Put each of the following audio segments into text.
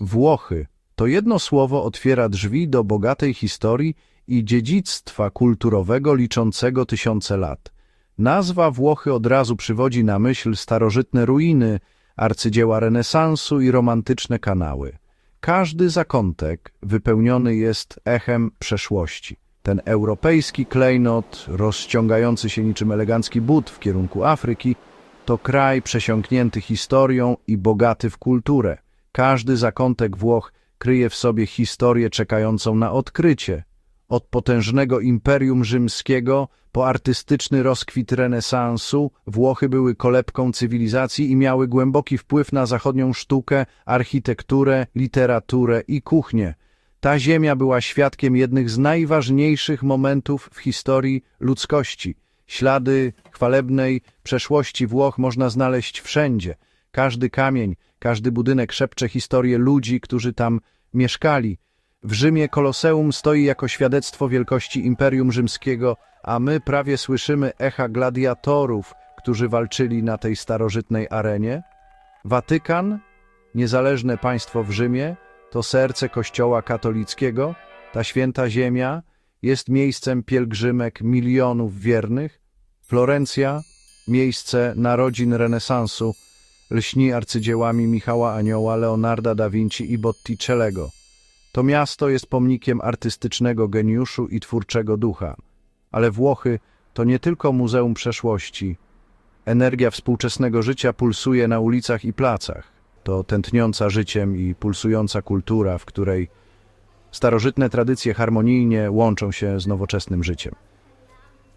Włochy to jedno słowo otwiera drzwi do bogatej historii i dziedzictwa kulturowego liczącego tysiące lat. Nazwa Włochy od razu przywodzi na myśl starożytne ruiny, arcydzieła renesansu i romantyczne kanały. Każdy zakątek wypełniony jest echem przeszłości. Ten europejski klejnot, rozciągający się niczym elegancki but w kierunku Afryki, to kraj przesiąknięty historią i bogaty w kulturę. Każdy zakątek Włoch kryje w sobie historię czekającą na odkrycie. Od potężnego imperium rzymskiego po artystyczny rozkwit renesansu, Włochy były kolebką cywilizacji i miały głęboki wpływ na zachodnią sztukę, architekturę, literaturę i kuchnię. Ta ziemia była świadkiem jednych z najważniejszych momentów w historii ludzkości. Ślady chwalebnej przeszłości Włoch można znaleźć wszędzie. Każdy kamień, każdy budynek szepcze historię ludzi, którzy tam mieszkali. W Rzymie Koloseum stoi jako świadectwo wielkości Imperium Rzymskiego, a my prawie słyszymy echa gladiatorów, którzy walczyli na tej starożytnej arenie. Watykan, niezależne państwo w Rzymie, to serce Kościoła katolickiego, ta święta ziemia jest miejscem pielgrzymek milionów wiernych. Florencja, miejsce narodzin renesansu, lśni arcydziełami Michała Anioła, Leonarda da Vinci i Botticellego. To miasto jest pomnikiem artystycznego geniuszu i twórczego ducha. Ale Włochy to nie tylko muzeum przeszłości. Energia współczesnego życia pulsuje na ulicach i placach. To tętniąca życiem i pulsująca kultura, w której starożytne tradycje harmonijnie łączą się z nowoczesnym życiem.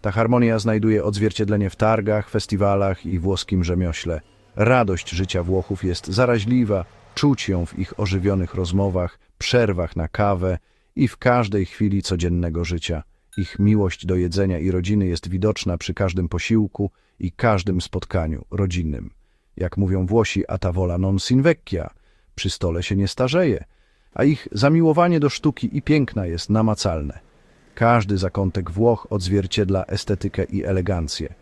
Ta harmonia znajduje odzwierciedlenie w targach, festiwalach i włoskim rzemiośle. Radość życia Włochów jest zaraźliwa, czuć ją w ich ożywionych rozmowach, przerwach na kawę i w każdej chwili codziennego życia. Ich miłość do jedzenia i rodziny jest widoczna przy każdym posiłku i każdym spotkaniu rodzinnym. Jak mówią Włosi, a ta wola non si invecchia, przy stole się nie starzeje, a ich zamiłowanie do sztuki i piękna jest namacalne. Każdy zakątek Włoch odzwierciedla estetykę i elegancję.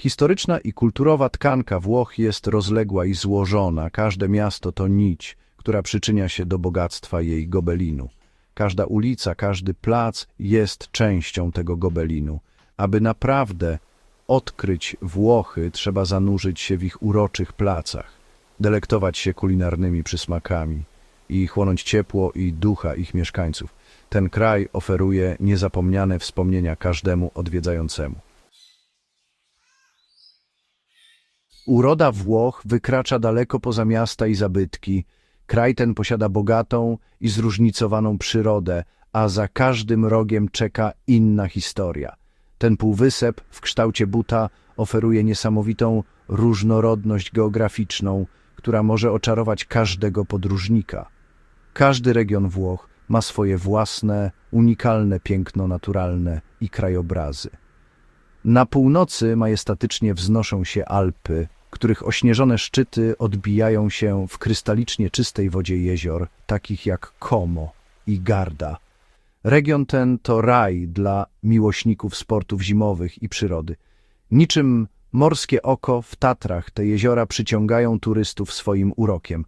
Historyczna i kulturowa tkanka Włoch jest rozległa i złożona, każde miasto to nić, która przyczynia się do bogactwa jej gobelinu. Każda ulica, każdy plac jest częścią tego gobelinu. Aby naprawdę odkryć Włochy, trzeba zanurzyć się w ich uroczych placach, delektować się kulinarnymi przysmakami i chłonąć ciepło i ducha ich mieszkańców. Ten kraj oferuje niezapomniane wspomnienia każdemu odwiedzającemu. Uroda Włoch wykracza daleko poza miasta i zabytki. Kraj ten posiada bogatą i zróżnicowaną przyrodę, a za każdym rogiem czeka inna historia. Ten półwysep w kształcie buta oferuje niesamowitą różnorodność geograficzną, która może oczarować każdego podróżnika. Każdy region Włoch ma swoje własne, unikalne piękno naturalne i krajobrazy. Na północy majestatycznie wznoszą się Alpy, których ośnieżone szczyty odbijają się w krystalicznie czystej wodzie jezior, takich jak Como i Garda. Region ten to raj dla miłośników sportów zimowych i przyrody. Niczym morskie oko w Tatrach te jeziora przyciągają turystów swoim urokiem.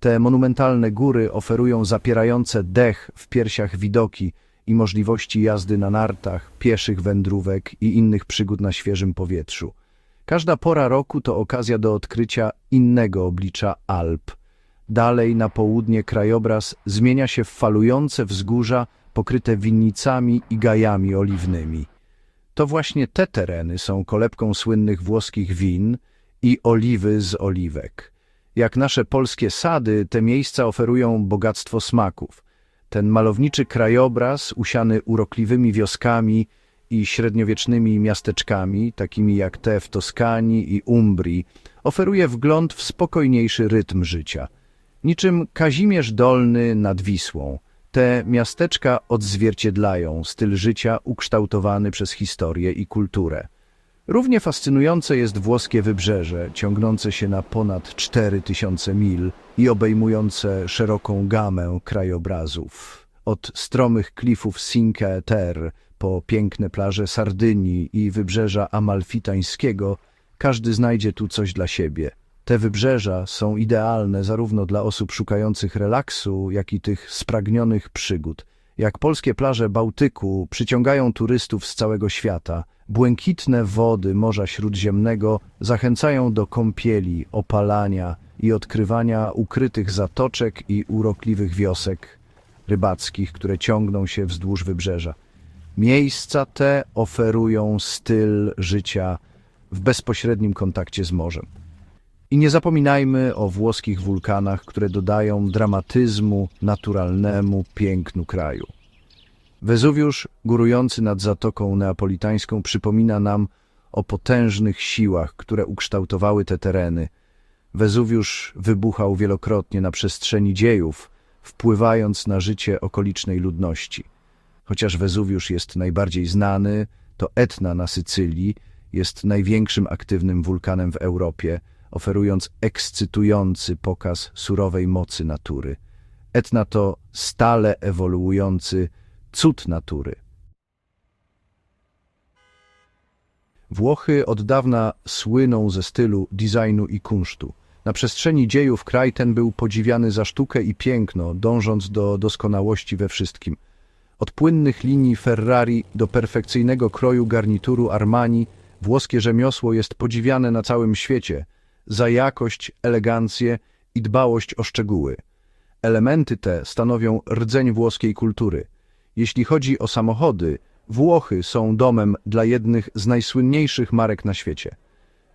Te monumentalne góry oferują zapierające dech w piersiach widoki i możliwości jazdy na nartach, pieszych wędrówek i innych przygód na świeżym powietrzu. Każda pora roku to okazja do odkrycia innego oblicza Alp. Dalej na południe krajobraz zmienia się w falujące wzgórza pokryte winnicami i gajami oliwnymi. To właśnie te tereny są kolebką słynnych włoskich win i oliwy z oliwek. Jak nasze polskie sady, te miejsca oferują bogactwo smaków. Ten malowniczy krajobraz, usiany urokliwymi wioskami i średniowiecznymi miasteczkami, takimi jak te w Toskanii i Umbrii, oferuje wgląd w spokojniejszy rytm życia. Niczym Kazimierz Dolny nad Wisłą. Te miasteczka odzwierciedlają styl życia ukształtowany przez historię i kulturę. Równie fascynujące jest włoskie wybrzeże, ciągnące się na ponad 4000 mil i obejmujące szeroką gamę krajobrazów. Od stromych klifów Cinque Terre po piękne plaże Sardynii i wybrzeża Amalfitańskiego, każdy znajdzie tu coś dla siebie. Te wybrzeża są idealne zarówno dla osób szukających relaksu, jak i tych spragnionych przygód. Jak polskie plaże Bałtyku przyciągają turystów z całego świata, błękitne wody Morza Śródziemnego zachęcają do kąpieli, opalania i odkrywania ukrytych zatoczek i urokliwych wiosek rybackich, które ciągną się wzdłuż wybrzeża. Miejsca te oferują styl życia w bezpośrednim kontakcie z morzem. I nie zapominajmy o włoskich wulkanach, które dodają dramatyzmu naturalnemu pięknu kraju. Wezuwiusz, górujący nad Zatoką Neapolitańską, przypomina nam o potężnych siłach, które ukształtowały te tereny. Wezuwiusz wybuchał wielokrotnie na przestrzeni dziejów, wpływając na życie okolicznej ludności. Chociaż Wezuwiusz jest najbardziej znany, to Etna na Sycylii jest największym aktywnym wulkanem w Europie, oferując ekscytujący pokaz surowej mocy natury. Etna to stale ewoluujący cud natury. Włochy od dawna słyną ze stylu, designu i kunsztu. Na przestrzeni dziejów kraj ten był podziwiany za sztukę i piękno, dążąc do doskonałości we wszystkim. Od płynnych linii Ferrari do perfekcyjnego kroju garnituru Armani, włoskie rzemiosło jest podziwiane na całym świecie za jakość, elegancję i dbałość o szczegóły. Elementy te stanowią rdzeń włoskiej kultury. Jeśli chodzi o samochody, Włochy są domem dla jednych z najsłynniejszych marek na świecie.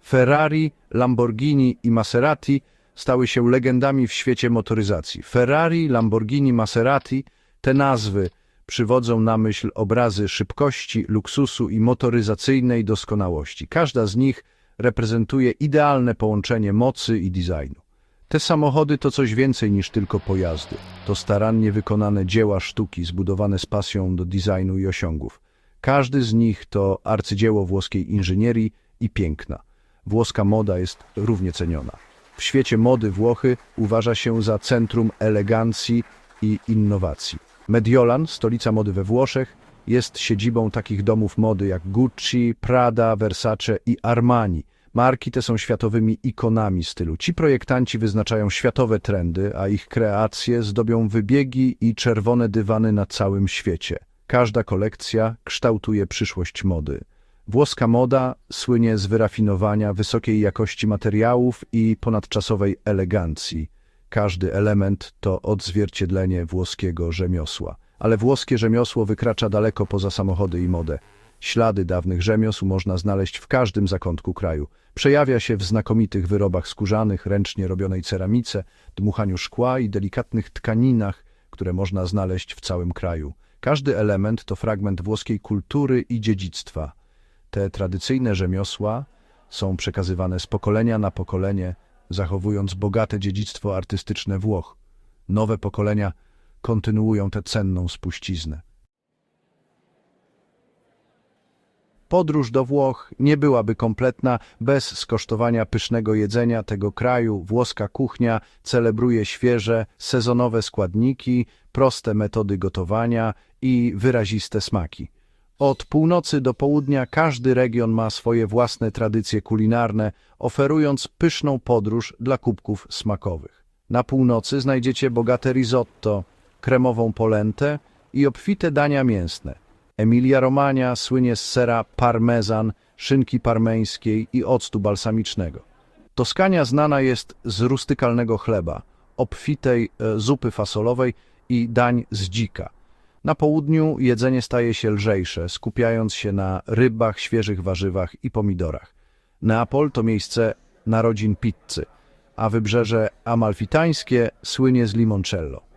Ferrari, Lamborghini i Maserati stały się legendami w świecie motoryzacji. Ferrari, Lamborghini, Maserati te nazwy przywodzą na myśl obrazy szybkości, luksusu i motoryzacyjnej doskonałości. Każda z nich reprezentuje idealne połączenie mocy i designu. Te samochody to coś więcej niż tylko pojazdy. To starannie wykonane dzieła sztuki zbudowane z pasją do designu i osiągów. Każdy z nich to arcydzieło włoskiej inżynierii i piękna. Włoska moda jest równie ceniona. W świecie mody Włochy uważa się za centrum elegancji i innowacji. Mediolan, stolica mody we Włoszech, jest siedzibą takich domów mody jak Gucci, Prada, Versace i Armani. Marki te są światowymi ikonami stylu. Ci projektanci wyznaczają światowe trendy, a ich kreacje zdobią wybiegi i czerwone dywany na całym świecie. Każda kolekcja kształtuje przyszłość mody. Włoska moda słynie z wyrafinowania, wysokiej jakości materiałów i ponadczasowej elegancji. Każdy element to odzwierciedlenie włoskiego rzemiosła. Ale włoskie rzemiosło wykracza daleko poza samochody i modę. Ślady dawnych rzemiosł można znaleźć w każdym zakątku kraju. Przejawia się w znakomitych wyrobach skórzanych, ręcznie robionej ceramice, dmuchaniu szkła i delikatnych tkaninach, które można znaleźć w całym kraju. Każdy element to fragment włoskiej kultury i dziedzictwa. Te tradycyjne rzemiosła są przekazywane z pokolenia na pokolenie, zachowując bogate dziedzictwo artystyczne Włoch. Nowe pokolenia kontynuują tę cenną spuściznę. Podróż do Włoch nie byłaby kompletna bez skosztowania pysznego jedzenia tego kraju. Włoska kuchnia celebruje świeże, sezonowe składniki, proste metody gotowania i wyraziste smaki. Od północy do południa każdy region ma swoje własne tradycje kulinarne, oferując pyszną podróż dla kubków smakowych. Na północy znajdziecie bogate risotto, kremową polentę i obfite dania mięsne. Emilia Romagna słynie z sera parmezan, szynki parmeńskiej i octu balsamicznego. Toskania znana jest z rustykalnego chleba, obfitej e, zupy fasolowej i dań z dzika. Na południu jedzenie staje się lżejsze, skupiając się na rybach, świeżych warzywach i pomidorach. Neapol to miejsce narodzin pizzy, a wybrzeże amalfitańskie słynie z limoncello.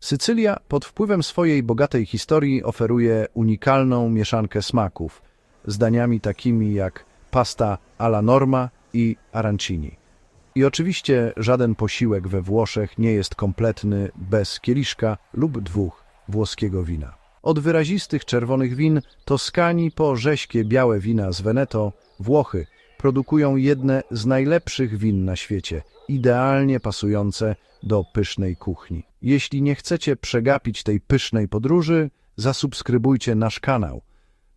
Sycylia pod wpływem swojej bogatej historii oferuje unikalną mieszankę smaków z daniami takimi jak pasta alla norma i arancini. I oczywiście żaden posiłek we Włoszech nie jest kompletny bez kieliszka lub dwóch włoskiego wina. Od wyrazistych czerwonych win Toskanii po rześkie białe wina z Veneto, Włochy produkują jedne z najlepszych win na świecie, idealnie pasujące do pysznej kuchni. Jeśli nie chcecie przegapić tej pysznej podróży, zasubskrybujcie nasz kanał.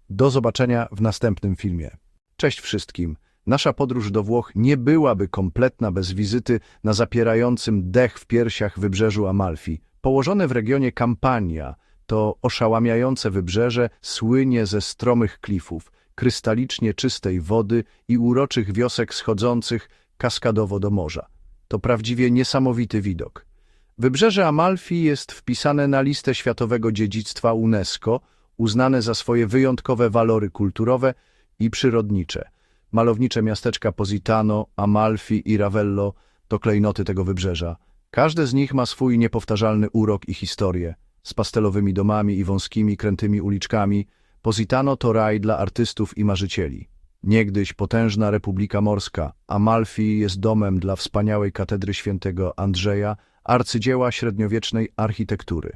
Do zobaczenia w następnym filmie. Cześć wszystkim. Nasza podróż do Włoch nie byłaby kompletna bez wizyty na zapierającym dech w piersiach wybrzeżu Amalfi. Położone w regionie Campania, to oszałamiające wybrzeże słynie ze stromych klifów, krystalicznie czystej wody i uroczych wiosek schodzących kaskadowo do morza. To prawdziwie niesamowity widok. Wybrzeże Amalfi jest wpisane na listę Światowego Dziedzictwa UNESCO, uznane za swoje wyjątkowe walory kulturowe i przyrodnicze. Malownicze miasteczka Positano, Amalfi i Ravello to klejnoty tego wybrzeża. Każde z nich ma swój niepowtarzalny urok i historię. Z pastelowymi domami i wąskimi, krętymi uliczkami, Positano to raj dla artystów i marzycieli. Niegdyś potężna republika morska, Amalfi jest domem dla wspaniałej katedry świętego Andrzeja, arcydzieła średniowiecznej architektury.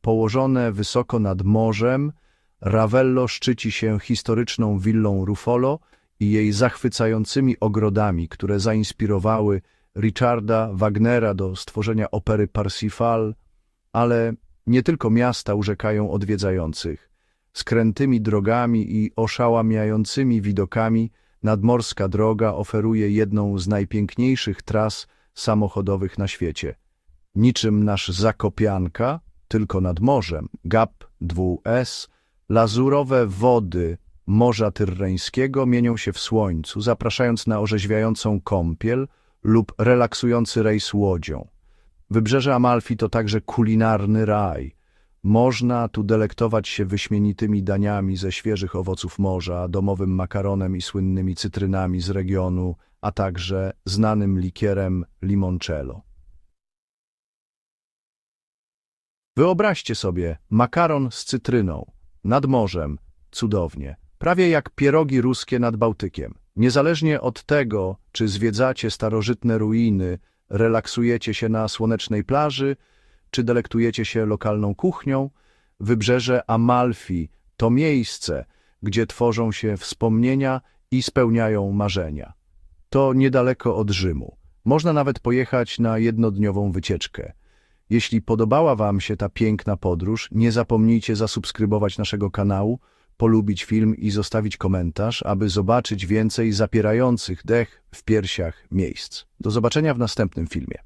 Położone wysoko nad morzem, Ravello szczyci się historyczną willą Ruffolo i jej zachwycającymi ogrodami, które zainspirowały Richarda Wagnera do stworzenia opery Parsifal, ale nie tylko miasta urzekają odwiedzających. Skrętymi drogami i oszałamiającymi widokami nadmorska droga oferuje jedną z najpiękniejszych tras samochodowych na świecie. Niczym nasz Zakopianka, tylko nad morzem, GAP 2S, lazurowe wody Morza Tyrreńskiego mienią się w słońcu, zapraszając na orzeźwiającą kąpiel lub relaksujący rejs łodzią. Wybrzeże Amalfi to także kulinarny raj. Można tu delektować się wyśmienitymi daniami ze świeżych owoców morza, domowym makaronem i słynnymi cytrynami z regionu, a także znanym likierem limoncello. Wyobraźcie sobie makaron z cytryną, nad morzem, cudownie, prawie jak pierogi ruskie nad Bałtykiem. Niezależnie od tego, czy zwiedzacie starożytne ruiny, relaksujecie się na słonecznej plaży, czy delektujecie się lokalną kuchnią, wybrzeże Amalfi to miejsce, gdzie tworzą się wspomnienia i spełniają marzenia. To niedaleko od Rzymu. Można nawet pojechać na jednodniową wycieczkę. Jeśli podobała Wam się ta piękna podróż, nie zapomnijcie zasubskrybować naszego kanału, polubić film i zostawić komentarz, aby zobaczyć więcej zapierających dech w piersiach miejsc. Do zobaczenia w następnym filmie.